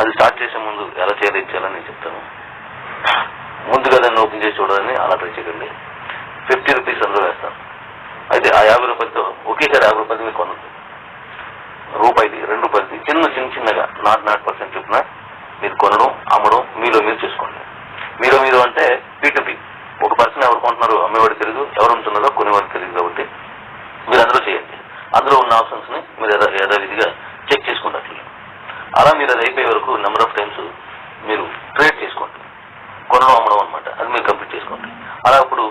అది స్టార్ట్ చేసే ముందు ఎలా చేయాలని నేను చెప్తాను. ముందుగా దాన్ని ఓపెన్ చేసి చూడాలని అలా ట్రై చేయకండి. ఫిఫ్టీ రూపీస్ అందులో వేస్తాను అయితే ఆ యాభై రూపాయలతో ఒకేసారి యాభై రూపాయలు మీరు కొనద్దు రూపాయిది రెండు రూపాయలది చిన్న చిన్న చిన్నగా నాట్ నాట్ పర్సెంట్ చెప్పిన మీరు కొనడం అమ్మడం మీలో మీరు చేసుకోండి. మీరు మీరు అంటే పీటుపీ ఒక పర్సన్ ఎవరు కొంటున్నారు అమ్మేవాడు తెలియదు ఎవరు ఉంటున్నారో కొనేవాడు తెలియదు కాబట్టి మీరు అందులో చేయండి. అందులో ఉన్న ఆప్షన్స్ని మీరు యథావిధిగా చెక్ చేసుకుంటారు. అలా మీరు అది అయిపోయే వరకు నెంబర్ ఆఫ్ టైమ్స్ మీరు ట్రేడ్ చేసుకోండి. కొనడం అమ్మడం అనమాట అది మీరు కంప్లీట్ చేసుకోండి. అలా ఇప్పుడు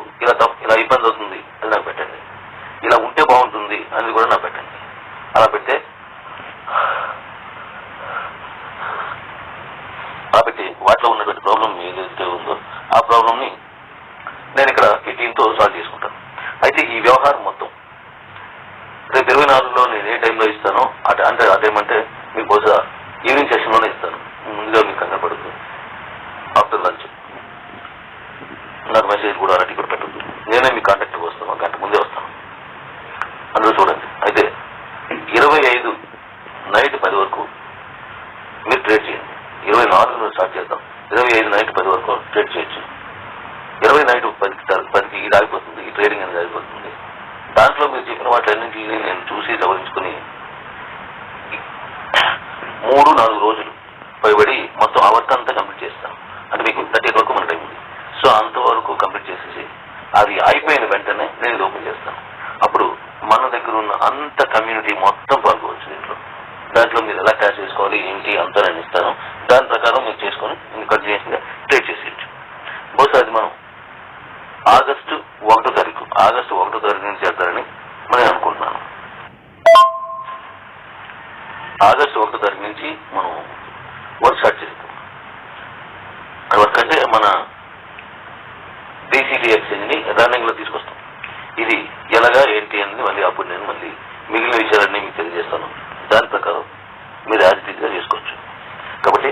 ఏంటి మొత్తం పాల్గొచ్చు దీంట్లో. దాంట్లో మీరు ఎలా క్యాష్ చేసుకోవాలి ఏంటి అంతా నేను ఇస్తాను. దాని ప్రకారం మీరు చేసుకొని మీరు కంటిన్యూస్గా ట్రేడ్ చేసేయచ్చు. బహుశా అది మనం ఆగస్టు ఒకటో తారీఖు ఆగస్టు ఒకటో తారీఖు నుంచి చేస్తారని మనం అనుకుంటున్నాను. ఆగస్టు ఒకటో తారీఖు నుంచి మనం వర్క్ స్టార్ట్ చేస్తాం. వర్క్ అంటే మన డీసీటీ రన్నింగ్లో తీసుకొస్తాం. ఇది ఎలాగా ఏంటి అనేది మళ్ళీ అప్పుడు నేను మళ్ళీ మిగిలిన విషయాలన్నీ మీకు తెలియజేస్తాను. దాని ప్రకారం మీరు యాజిటీగా చేసుకోవచ్చు. కాబట్టి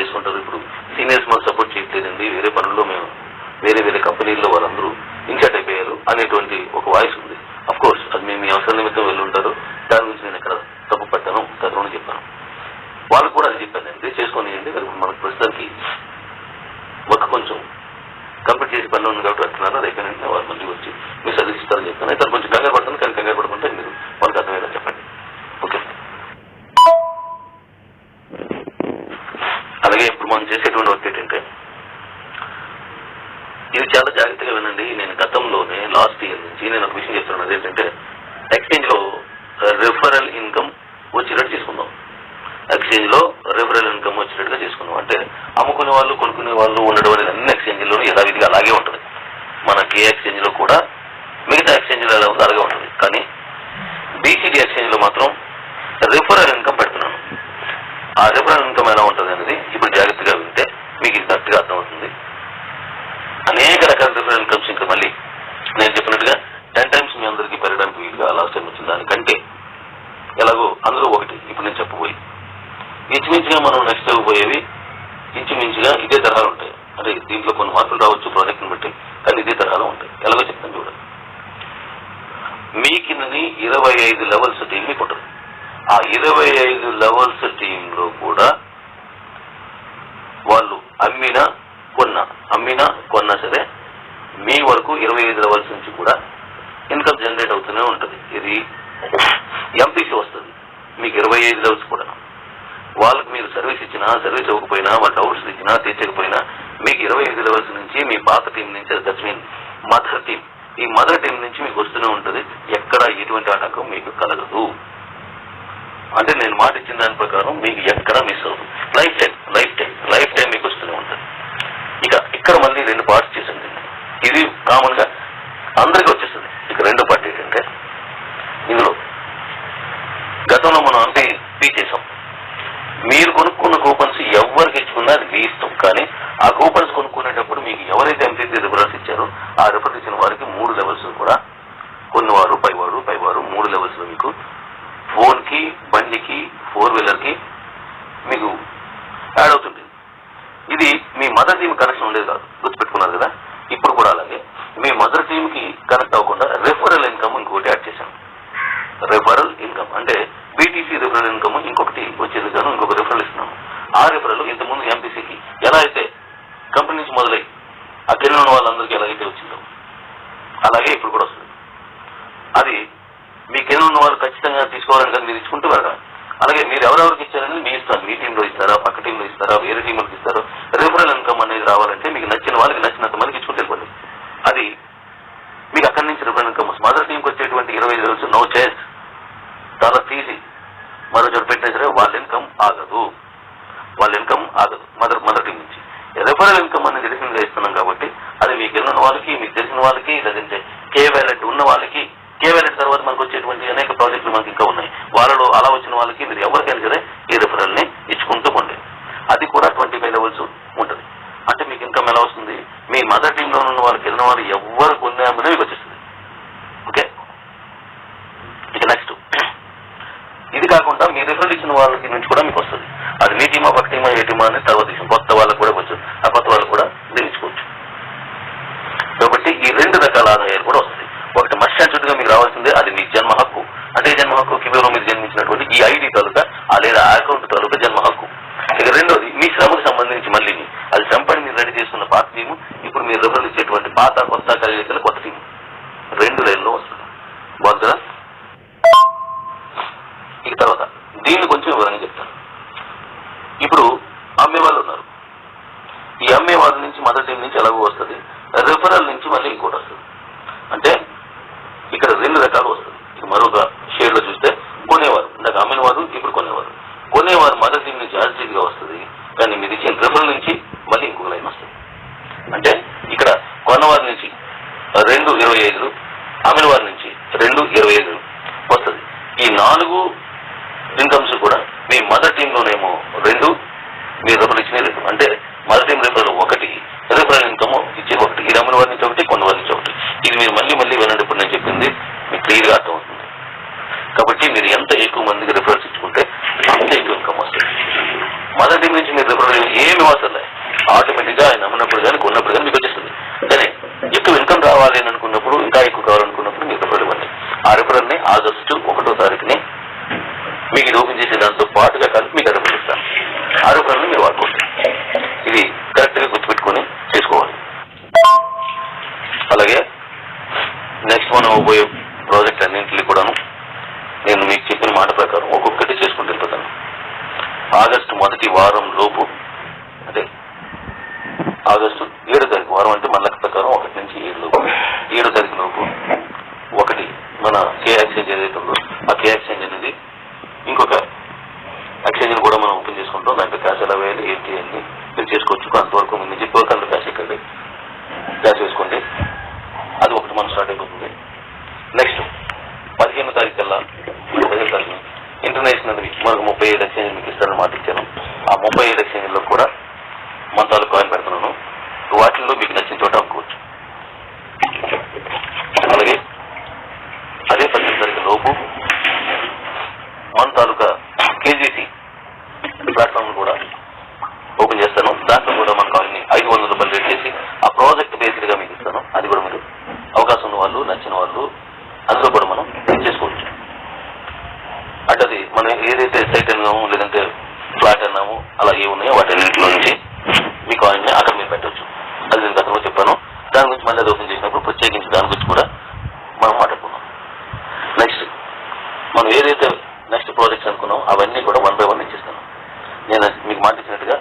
చేసుకుంటారు. ఇప్పుడు సీనియర్స్ మాకు సపోర్ట్ చేయట్లేదండి వేరే పనుల్లో మేము వేరే వేరే కంపెనీల్లో వాళ్ళందరూ ఇన్సర్ట్ అయిపోయారు. అనేటువంటి ఒక వాయిస్ ఉంది. అఫ్ కోర్స్ అది మేము మీ అవసరం నిమిత్తం వెళ్ళి ఉంటారు దాని గురించి నేను ఎక్కడ తప్పు పట్టాను చదవని చెప్పాను వాళ్ళు కూడా అది చెప్పాను అంటే చేసుకొని మనకు ప్రస్తుతానికి వర్క్ కొంచెం కంప్లీట్ చేసి పనులు ఉంది కాబట్టి వస్తున్నారు అది అయిపోయిన వాళ్ళు మంచిగా వచ్చి మీరు సజెస్ట్ ఇస్తారని చెప్పాను. అయితే కొంచెం కంగారు పడుతుంది కానీ కంగారు जैसे ढूंढो ఎలాగో అందులో ఒకటి. ఇప్పుడు నేను చెప్పబోయి. ఇంచుమించుగా మనం నెక్స్ట్ పోయేవి ఇంచుమించుగా ఇదే తరహాలు ఉంటాయి. అంటే దీంట్లో కొన్ని మార్పులు రావచ్చు ప్రాజెక్ట్ని బట్టి కానీ ఇదే తరహాలో ఉంటాయి. ఎలాగో చెప్తాను చూడండి. మీ కిందని ఇరవై ఐదు లెవెల్స్ టీం మీకు ఉంటుంది ఆ ఇరవై ఐదు లెవెల్స్ టీంలో కూడా వాళ్ళు అమ్మినా కొన్నా. అమ్మినా కొన్నా సరే మీ వరకు ఇరవై ఐదు లెవెల్స్ నుంచి కూడా ఇన్కమ్ జనరేట్ అవుతూనే ఉంటుంది ఇది ఎంపీసీ వస్తుంది మీకు ఇరవై ఐదు డౌట్స్ కూడా వాళ్ళకి మీరు సర్వీస్ ఇచ్చినా సర్వీస్ ఇవ్వకపోయినా వాళ్ళ డౌట్స్ ఇచ్చినా తీర్చకపోయినా మీకు ఇరవై ఐదు లెవెల్స్ నుంచి మీ పాత టీం నుంచి దట్స్ మీన్ మదర్ టీం ఈ మదర్ టీం నుంచి మీకు వస్తూనే ఉంటుంది. ఎక్కడ ఎటువంటి ఆటంకం మీకు కలగదు. అంటే నేను మాట ఇచ్చిన దాని ప్రకారం మీకు ఎక్కడ మిస్ అవ్వదు. లైఫ్ టైం లైఫ్ టైం మీకు వస్తూనే ఉంటుంది ఇక ఇక్కడ మళ్ళీ రెండు పార్ట్స్ చేసింది ఇది కామన్గా అందరికీ వచ్చేస్తుంది ఇక రెండో పార్ట్ ఏంటంటే ఇందులో గతంలో మనం అంటే పీ చేసాం మీరు కొనుక్కున్న కూపన్స్ ఎవరికి ఇచ్చుకున్నా అది మీ ఇష్టం కానీ ఆ కూపన్స్ కొనుక్కునేటప్పుడు మీకు ఎవరైతే ఎంపీసీ రిఫరెన్స్ ఇచ్చారో ఆ రిఫర్ ఇచ్చిన వారికి మూడు లెవెల్స్ కూడా. కొన్నివారు పైవారు పైవారు మూడు లెవెల్స్ మీకు. ఫోన్కి బండికి ఫోర్ వీలర్కి మీకు యాడ్ అవుతుంది ఇది మీ మదర్ టీమ్ కనెక్షన్ ఉండేది కాదు. గుర్తుపెట్టుకున్నారు కదా? ఇప్పుడు కూడా అలాగే. మీ మదర్ టీమ్కి కనెక్ట్ అవ్వకుండా రెఫరల్ ఇన్కమ్ ఇంకోటి యాడ్ చేశాను రెఫరల్ ఇన్కమ్ అంటే బీటీసీ రెఫరల్ ఇన్కమ్ ఇంకొకటి వచ్చేది కాను ఇంకొక రెఫరల్ ఇస్తున్నాము. ఆ రెఫరల్ ఇంతకుముందు ఎంపీసీకి ఎలా అయితే కంపెనీ నుంచి మొదలై ఆ కింద ఉన్న వాళ్ళందరికీ ఎలాగైతే వచ్చిందో. అలాగే ఇప్పుడు కూడా వస్తుంది. అది మీ కింద ఉన్న వాళ్ళు ఖచ్చితంగా తీసుకోవాలని కానీ మీరు ఇచ్చుకుంటూ వెళ్ళడం అలాగే మీరు ఎవరెవరికి ఇచ్చారని మీ ఇస్తారు? మీ టీంలో ఇస్తారా? పక్క టీంలో ఇస్తారా? వేరే టీంలకు ఇస్తారో? రిఫరల్ ఇన్కమ్ అనేది రావాలంటే మీకు నచ్చిన వాళ్ళకి నచ్చినంత మందికి ఇచ్చుకుంటే వెళ్ళిపోండి. అది మీకు అక్కడి నుంచి రిఫరల్ ఇన్కమ్ వస్తుంది. మదర్ టీంకి వచ్చేటువంటి ఇరవై ఐదు రోజులు నో చేస్ చాలా తీసి మరో చోట పెట్టినా సరే వాళ్ళ ఇన్కమ్ ఆగదు. వాళ్ళ ఇన్కమ్ ఆగదు. మదర్ మదర్ టీం నుంచి. రెఫరల్ ఇన్కమ్ అనేది డిఫరెంట్ కాబట్టి అది మీకు వెళ్ళిన వాళ్ళకి మీకు తెలిసిన వాళ్ళకి లేదంటే కే వ్యాలెట్ ఉన్న వాళ్ళకి కే వ్యాలెట్ తర్వాత మనకు వచ్చేటువంటి అనేక ప్రాజెక్టులు మనకి ఇంకా ఉన్నాయి. వాళ్ళలో అలా వచ్చిన వాళ్ళకి మీరు ఎవరికైనా సరే ఈ రెఫరల్ని ఇచ్చుకుంటూ పోండి. అది కూడా ట్వంటీ ఫైవ్ లెవెల్స్ ఉంటుంది. అంటే మీకు ఇన్కమ్ ఎలా వస్తుంది? మీ మదర్ టీంలో ఉన్న వాళ్ళకి వెళ్ళిన వాళ్ళు बात और गुस्सा करने నాలుగు ఇన్కమ్స్ కూడా. మీ మదర్ టీంలోనేమో రెండు మీరు రెఫరల్ ఇచ్చిన రెండు. అంటే మదర్ టీం రెఫరల్ ఒకటి రెఫరల్ ఇన్కమ్ ఇచ్చే ఒకటి. ఇది అమ్మిన వారి నుంచి ఒకటి కొన్న వారి నుంచి ఒకటి. ఇది మీరు మళ్ళీ మళ్ళీ వినండి. నేను చెప్పింది మీకు క్లియర్గా అర్థమవుతుంది. కాబట్టి మీరు ఎంత ఎక్కువ మందికి రిఫరల్స్ ఇచ్చుకుంటే అంత ఎక్కువ ఇన్కమ్ వస్తుంది. మదర్ టీం నుంచి మీరు రిఫరల్ ఏమి అవసరం ఆటోమేటిక్గా ఆయన నమ్మినప్పుడు కానీ కొన్నప్పుడు కానీ మీకు వచ్చేస్తుంది. కానీ ఎక్కువ ఇన్కమ్ రావాలి అని అనుకున్నప్పుడు ఇంకా ఎక్కువ కావాలనుకున్నప్పుడు మీకు రిఫరల్ ఇవ్వండి. ఆ రిఫరల్ని ఆగస్టు ఒకటో తారీఖుని మీకు ఇది చేసే దాంతో పాటుగా కలిపి మీకు రిఫరల్ ఆరోపణలు మీరు వాడుకోండి. ఇది కరెక్ట్గా గుర్తుపెట్టుకొని చేసుకోవాలి. అలాగే నెక్స్ట్ మనం ఉపయోగం మన స్టార్టింగ్ అవుతుంది నెక్స్ట్ పదిహేను తారీఖు కల్లా పదిహేను తారీఖు ఇంటర్నేషనల్ మరొక ముప్పై ఏడు ఎక్స్చేంజ్ మీకు ఇస్తారని మాట ఇచ్చాను. ఆ ముప్పై ఏడు ఎక్స్చేంజ్లో కూడా మన తాలూకా మనం ఏదైతే సైట్ అన్నాము లేదంటే ఫ్లాట్ అన్నాము అలా ఏ ఉన్నాయో వాటన్నింటిలో నుంచి మీ కాయిన్ని అక్కడ మీరు పెట్టవచ్చు అది నేను గతంలో చెప్పాను. దాని గురించి మళ్ళీ అది ఓపెన్ చేసినప్పుడు ప్రత్యేకించి దాని గురించి కూడా మనం మాట్లాడుకున్నాం నెక్స్ట్ మనం ఏదైతే నెక్స్ట్ ప్రాజెక్ట్స్ అనుకున్నాం అవన్నీ కూడా వన్ బై వన్ ఇచ్చేస్తాను నేను మీకు మాట ఇచ్చినట్టుగా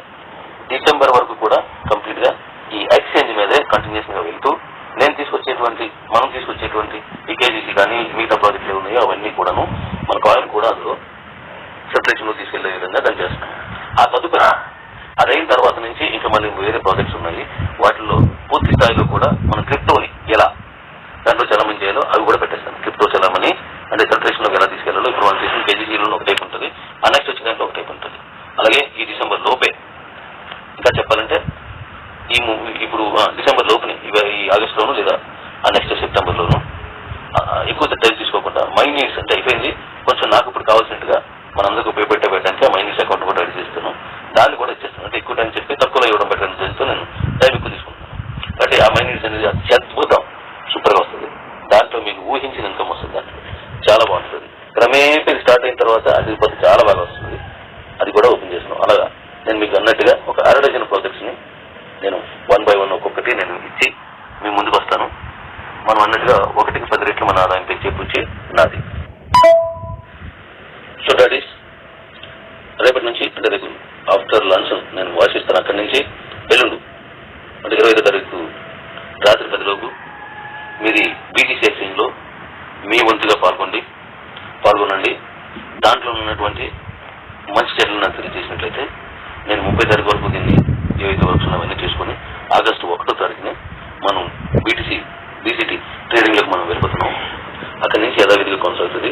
డిసెంబర్ వరకు కూడా కంప్లీట్గా ఈ ఎక్స్చేంజ్ మీదే కంటిన్యూస్గా వెళ్తూ నేను తీసుకొచ్చేటువంటి మనం తీసుకొచ్చేటువంటి ఈ కేజీసీ కానీ మిగతా ప్రాజెక్టులు ఏవి ఉన్నాయో అవన్నీ కూడాను మన కాయిన్ కూడా అందులో సెపరేషన్లో తీసుకెళ్ళే విధంగా దాన్ని చేస్తున్నాం ఆ తదుపరి అదైన తర్వాత నుంచి ఇంకా మళ్ళీ వేరే ప్రాజెక్ట్స్ ఉన్నాయి వాటిల్లో పూర్తి స్థాయిలో కూడా మన క్రిప్టోని ఎలా దాంట్లో చలమని చేయాలో అవి కూడా పెట్టేస్తాను క్రిప్టో చలమని అంటే సెపరేషన్లోకి ఎలా తీసుకెళ్ళాలో ఇప్పుడు మనం చేసిన కేజీసీలో ఒక టైప్ ఉంటుంది ఆ నెక్స్ట్ వచ్చిన దాంట్లో ఒక టైప్ ఉంటుంది అలాగే ఈ డిసెంబర్ లోపే ఇంకా చెప్పాలంటే ఈ ము- ఇప్పుడు ఆ, డిసెంబర్ లోపుని ఇవ- ఈ ఆగస్ట్ లోను లేదా ఆ నెక్స్ట్ సెప్టెంబర్ లోను ఆ, ఆ, ఎక్కువ టైం తీసుకోకుండా మైనీస్ అంటే అయిపోయింది కొంచెం నాకు ఇప్పుడు కావాల్సినట్టుగా మనందరికి ఉపయోగపెట్టే పెట్టడానికి ఆ మైనీస్ అకౌంట్ కూడా రెడీ చేస్తాను దాన్ని కూడా ఇచ్చేస్తాను అంటే ఎక్కువ టైం చెప్పి తక్కువలో ఇవ్వడం పెట్టడం చేస్తూ నేను టైం ఎక్కువ తీసుకుంటాను కాబట్టి అనేది అత్యద్భుతం. సూపర్గా వస్తుంది. దాంట్లో మీకు ఊహించిన ఇన్కమ్ వస్తుంది దాంట్లో. చాలా బాగుంటుంది. క్రమేపీ స్టార్ట్ అయిన తర్వాత అది చాలా బాగా వస్తుంది. అది కూడా ఓపెన్ చేస్తున్నాం. అలాగా? నేను మీకు అన్నట్టుగా ఒక అర డజన్ ప్రాజెక్ట్స్ని నేను వన్ బై వన్ ఒక్కొక్కటి నేను ఇచ్చి మీ ముందుకు వస్తాను మనం అన్నట్టుగా ఒకటికి పది రెట్లు మన ఆదాయం పెంచే పూచి నాది సో దట్ ఈస్ రేపటి నుంచి అంటే రేపు ఆఫ్టర్ లంచ్ నేను వాయిస్ ఇస్తాను అక్కడి నుంచి ఎల్లుండు అంటే ఇరవై ఐదో తారీఖు రాత్రి పదిలోపు మీది బీటీసీ ఎక్స్చేంజ్లో మీ వంతుగా పాల్గొండి పాల్గొనండి. దాంట్లో ఉన్నటువంటి మంచి చర్యలు నాకు తెలియజేసినట్లయితే నేను ముప్పై తారీఖు వరకు దీన్ని ఏవైతే వర్క్స్ అవన్నీ చేసుకుని ఆగస్టు ఒకటో తారీఖుని మనం బీటీసీ బీసీటీ ట్రేడింగ్లకు మనం వెళ్ళిపోతున్నాం. అక్కడి నుంచి యథావిధిగా కొనసాగుతుంది.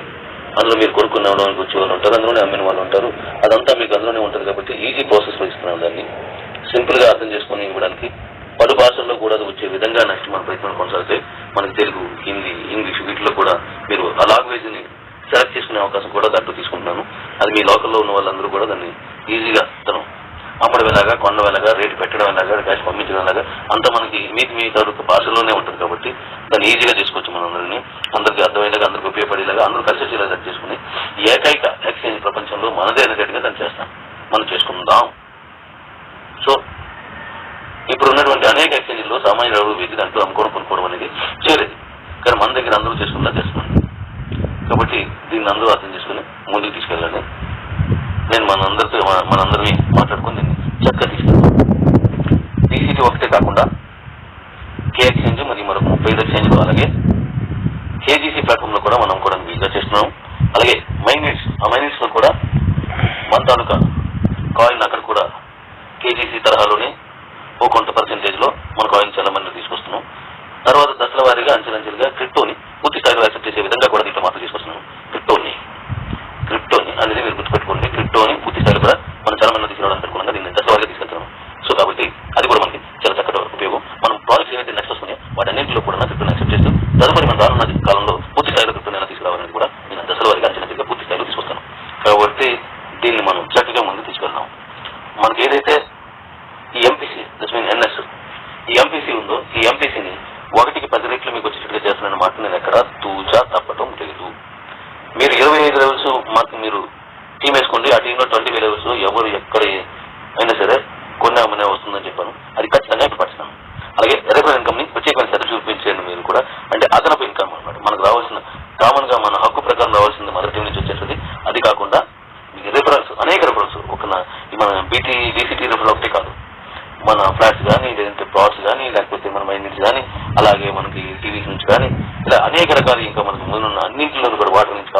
అందులో మీరు కొనుక్కునే వాళ్ళకి వచ్చే వాళ్ళు ఉంటారు అందులోనే అమ్మిన వాళ్ళు ఉంటారు. అదంతా మీకు అందులోనే ఉంటుంది కాబట్టి ఈజీ ప్రాసెస్లో ఇస్తున్నాం దాన్ని. సింపుల్గా అర్థం చేసుకుని ఇవ్వడానికి పలు భాషల్లో కూడా అది వచ్చే విధంగా నెక్స్ట్ మన ప్రయత్నం కొనసాగితే మనకి తెలుగు హిందీ ఇంగ్లీష్ వీటిలో కూడా మీరు ఆ లాంగ్వేజ్ని సెలెక్ట్ చేసుకునే అవకాశం కూడా దాంట్లో తీసుకుంటున్నాను. అది మీ లోకల్లో ఉన్న వాళ్ళందరూ కూడా దాన్ని ఈజీగా తను అమ్మడం ఎలాగా కొనడం ఎలాగా రేటు పెట్టడం ఎలాగా క్యాష్ పంపించడం ఎలాగా అంతా మనకి మీకు మీ తాలూకు భాషలోనే ఉంటుంది కాబట్టి దాన్ని ఈజీగా చేసుకోవచ్చు మనందరినీ. అందరికీ అర్థమయ్యేలాగా అందరికి ఉపయోగపడేలాగా అందరూ కలిసి వచ్చేలాగా చేసుకుని ఏకైక ఎక్స్చేంజ్ ప్రపంచంలో మనదే అనేటట్టుగా దాన్ని చేస్తాం. మనం చేసుకుందాం. సో ఇప్పుడు ఉన్నటువంటి అనేక ఎక్స్చేంజ్లో సామాన్యులు ఎవరు వీటి దాంట్లో అమ్ముకోవడం కొనుక్కోవడం అనేది చేయలేదు. కానీ మన దగ్గర అందరూ చేసుకున్నా చేస్తున్నాం కాబట్టి దీన్ని అందరూ అర్థం చేసుకుని ముందుకు తీసుకెళ్ళండి. నేను మనందరితో మన- మనందరినీ మాట్లాడుకుని దీన్ని చక్కగా తీసుకెళ్తాను. డీసీటీ ఒకటే కాకుండా కే ఎక్స్చేంజ్ మరియు మరొక ముప్పై ఐదు అలాగే కేజీసీ ప్లాట్ఫామ్లో కూడా మనం కూడా వీలుగా చేస్తున్నాం. అలాగే మైనీట్స్ ఆ మైనిట్స్లో కూడా మన తాలూకా కాయిన్ అక్కడ కూడా కేజీసీ తరహాలోనే ఓ కొంత పర్సెంటేజ్లో మనకు కాయిన్ చాలా మంది తీసుకొస్తున్నాం. తర్వాత దశల వారీగా అంచెలంచెలుగా క్రిప్టోని పూర్తి స్థాయిలో యాక్సెప్ట్ చేసే విధంగా కూడా దీంట్లో మార్పులు తీసుకొస్తున్నాం. క్రిప్టోని క్రిప్టోని అనేది మీరు గుర్తుపెట్టుకోండి. క్రిప్టోని పూర్తి స్థాయిలో కూడా మనం చాలా మంది తీసుకురావడానికి అనుకున్నాం దీన్ని దశల వారీగా తీసుకెళ్తాం సో కాబట్టి అది కూడా మనకి చాలా చక్కటి ఉపయోగం. మనం ప్రాజెక్ట్స్ ఏవైతే నెక్స్ట్ వస్తున్నాయో వాటన్నింటిలో కూడా క్రిప్టోని యాక్సెప్ట్ చేస్తూ తదుపరి మన రానున్న కాలంలో పూర్తి స్థాయిలో క్రిప్టోని ఎలా తీసుకురావాలని కూడా నేను దశల వారీగా అంచెలంచెలుగా పూర్తి స్థాయిలో తీసుకొస్తాను కాబట్టి దీన్ని మనం చక్కగా ముందు తీసుకెళ్దాం మనకి ఏదైతే ఈ ఎంపీసీ దట్ మీన్ ఎన్ఎస్ ఈ ఎంపీసీ ఉందో ఈ ఎంపీసీని ఒకటికి పది రెట్లు మీకు వచ్చేటట్టుగా చేస్తున్నాను మాట నేను ఎక్కడ తూచా తప్పటం లేదు మీరు ఇరవై ఐదు లెవెల్స్ మాకు మీరు టీం వేసుకోండి ఆ టీంలో ట్వంటీ ఫైవ్ లెవెల్స్ ఎవరు ఎక్కడ అయినా సరే కొన్ని అమ్మనే వస్తుందని చెప్పాను అది ఖచ్చితంగా ఇప్పుడు పడుతున్నాను అలాగే రెఫరల్ ఇన్కమ్ని ప్రత్యేకమైన శ్రద్ధ చూపించండి మీరు కూడా అంటే అదనపు ఇన్కమ్ అన్నమాట మనకు రావాల్సిన కామన్గా మన హక్కు ప్రకారం రావాల్సింది మదర్ టీం నుంచి వచ్చేస్తుంది అది కాకుండా మీకు రిఫరల్స్ అనేక రిఫరల్స్ ఒక నా- ఈ మన బీటీ డీసీటీ రిఫరల్ ఒకటే కాదు మన ఫ్లాట్స్ కానీ లేదంటే ప్లాట్స్ కానీ లేకపోతే మన మైనిట్స్ కానీ అలాగే మనకి టీవీస్ నుంచి కానీ ఇలా అనేక రకాల ఇంకా మనకు ముందున్న అన్నింటిలో కూడా వాటి నుంచి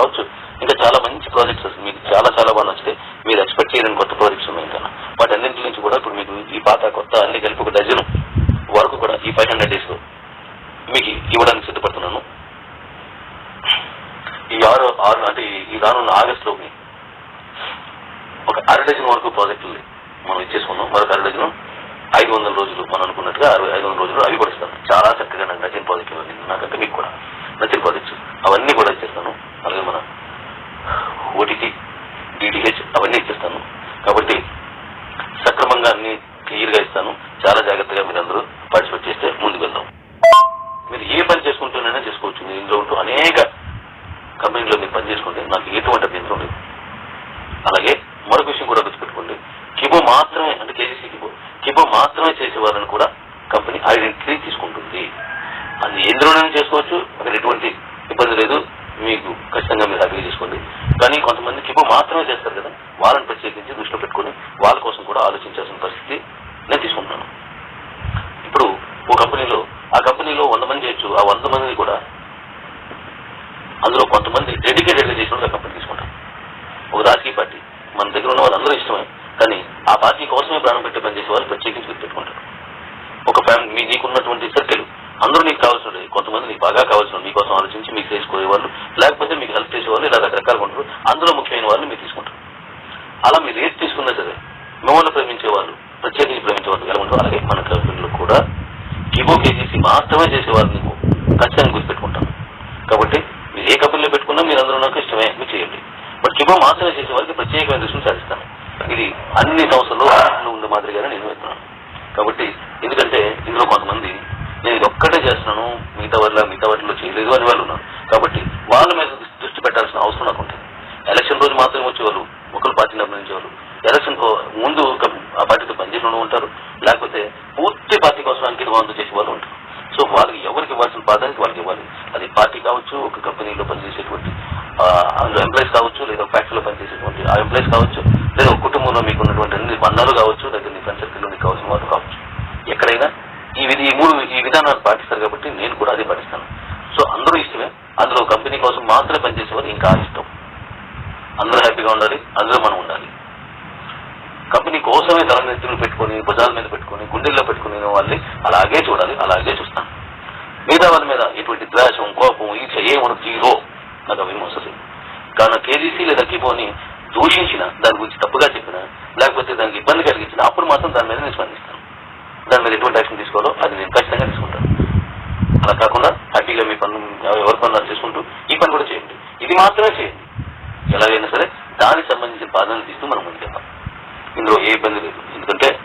ఐదు రోజులు అవి కూడా ఇస్తాను. చాలా చక్కగా నాకు నచ్చిన పాజిటివ్ నాకంటే మీకు కూడా. నచ్చిన మీకు ఖచ్చితంగా మీరు హ్యాపీగా చేసుకోండి. కానీ కొంతమంది కిబో మాత్రమే చేస్తారు కదా వాళ్ళని ప్రత్యేకించి దృష్టిలో పెట్టుకొని వాళ్ళ కోసం కూడా ఆలోచించాల్సిన పరిస్థితి నేను తీసుకుంటున్నాను. ఇప్పుడు ఓ కంపెనీలో ఆ కంపెనీలో వంద మంది చేయొచ్చు ఆ వంద మంది కూడా అందులో కొంతమంది డెడికేటెడ్గా చేసిన కంపెనీ తీసుకుంటాం ఒక రాజకీయ పార్టీ. మన దగ్గర ఉన్న వాళ్ళందరూ ఇష్టమే. కానీ ఆ పార్టీ కోసమే ప్రాణం పెట్టి పనిచేసే వాళ్ళు ప్రత్యేకించి గుర్తుపెట్టుకుంటారు ఒక ఫ్యామిలీ మీకున్నటువంటి నీకున్నటువంటి సర్కిల్ అందరూ నీకు కావాల్సిన కొంతమంది నీకు బాగా కావాల్సిన వాళ్ళు మీకోసం ఆలోచించి మీకు చేసుకునే వాళ్ళు లేకపోతే మీకు హెల్ప్ చేసేవాళ్ళు ఇలా రకరకాలుగా ఉంటారు. అందులో ముఖ్యమైన వాళ్ళు మీరు తీసుకుంటారు. అలా మీరు ఏది తీసుకున్నా సరే మిమ్మల్ని ప్రేమించే వాళ్ళు ప్రత్యేకించి ప్రేమించే వాళ్ళు ఎలా ఉంటారు అలాగే మన కంపెనీలో కూడా కిబో కేజీసీ మాత్రమే చేసే నీకు ఖచ్చితంగా గుర్తుపెట్టుకుంటాను కాబట్టి మీరు ఏ కంపెనీలో పెట్టుకున్నా మీరు అందరూ నాకు ఇష్టమే మీరు చేయండి. బట్ కిబో మాత్రమే చేసే వారికి ప్రత్యేకమైన దృష్టిని సాధిస్తాను. ఇది అన్ని సంస్థల్లో ఉండే మాదిరిగానే నేను వెళ్తున్నాను కాబట్టి ఎందుకంటే ఇందులో కొంతమంది నేను ఇది ఒక్కటే చేస్తున్నాను మిగతా వల్ల మిగతా వాటిలో చేయలేదు అని వాళ్ళు ఉన్నారు. కాబట్టి వాళ్ళ మీద దృష్టి- పెట్టాల్సిన అవసరం నాకు ఉంటుంది. ఎలక్షన్ రోజు మాత్రమే వచ్చేవాళ్ళు ఒకరు పార్టీని అభినందించేవాళ్ళు ఎలక్షన్ ముందు ఆ పార్టీతో పనిచేసిన ఉంటారు. లేకపోతే పూర్తి పార్టీ కోసం అంకితవంతం చేసే వాళ్ళు ఉంటారు. సో వాళ్ళకి ఎవరికి ఇవ్వాల్సిన ప్రాధాన్యత వాళ్ళకి ఇవ్వాలి. అది పార్టీ కావచ్చు ఒక కంపెనీలో పనిచేసేటువంటి అందులో ఎంప్లాయీస్ కావచ్చు లేదా ఫ్యాక్టరీలో పనిచేసేటువంటి ఆ ఎంప్లాయీస్ కావచ్చు లేదా ఒక కుటుంబంలో మీకు ఉన్నటువంటి అన్ని బంధాలు కావచ్చు లేదా మీ ఫ్రెండ్ సర్కిల్లో మీకు కావాల్సిన వాళ్ళు కావచ్చు ఎక్కడైనా ఈ విధి ఈ మూడు ఈ విధానాలు పాటిస్తారు కాబట్టి నేను కూడా అదే పాటిస్తాను. సో అందరూ ఇష్టమే. అందులో కంపెనీ కోసం మాత్రమే పనిచేసేవారు ఇంకా ఇష్టం. అందరూ హ్యాపీగా ఉండాలి అందరూ మనం ఉండాలి. కంపెనీ కోసమే తల నెత్తులు పెట్టుకొని భుజాల మీద పెట్టుకొని గుండెల్లో పెట్టుకుని వాళ్ళని అలాగే చూడాలి అలాగే చూస్తాను. మిగతా వాళ్ళ మీద ఎటువంటి ద్వేషం కోపం ఈచ ఏమను జీరో నాకు అవి కానీ కేజీసీ లేదా కిపోని దూషించిన దాని గురించి తప్పుగా చెప్పిన లేకపోతే దానికి ఇబ్బంది కలిగించిన అప్పుడు మాత్రం దాని మీద నేను స్పందిస్తాను. దాని మీద ఎటువంటి యాక్షన్ తీసుకోవాలో అది నేను అలా కాకుండా హ్యాపీగా మీ పనులు ఎవరి పనులు చేసుకుంటూ ఈ పని కూడా చేయండి. ఇది మాత్రమే చేయండి. ఎలాగైనా సరే దానికి సంబంధించిన బాధలు తీస్తూ మనం ముందుకెళ్తాం. ఇందులో ఏ ఇబ్బంది లేదు. ఎందుకంటే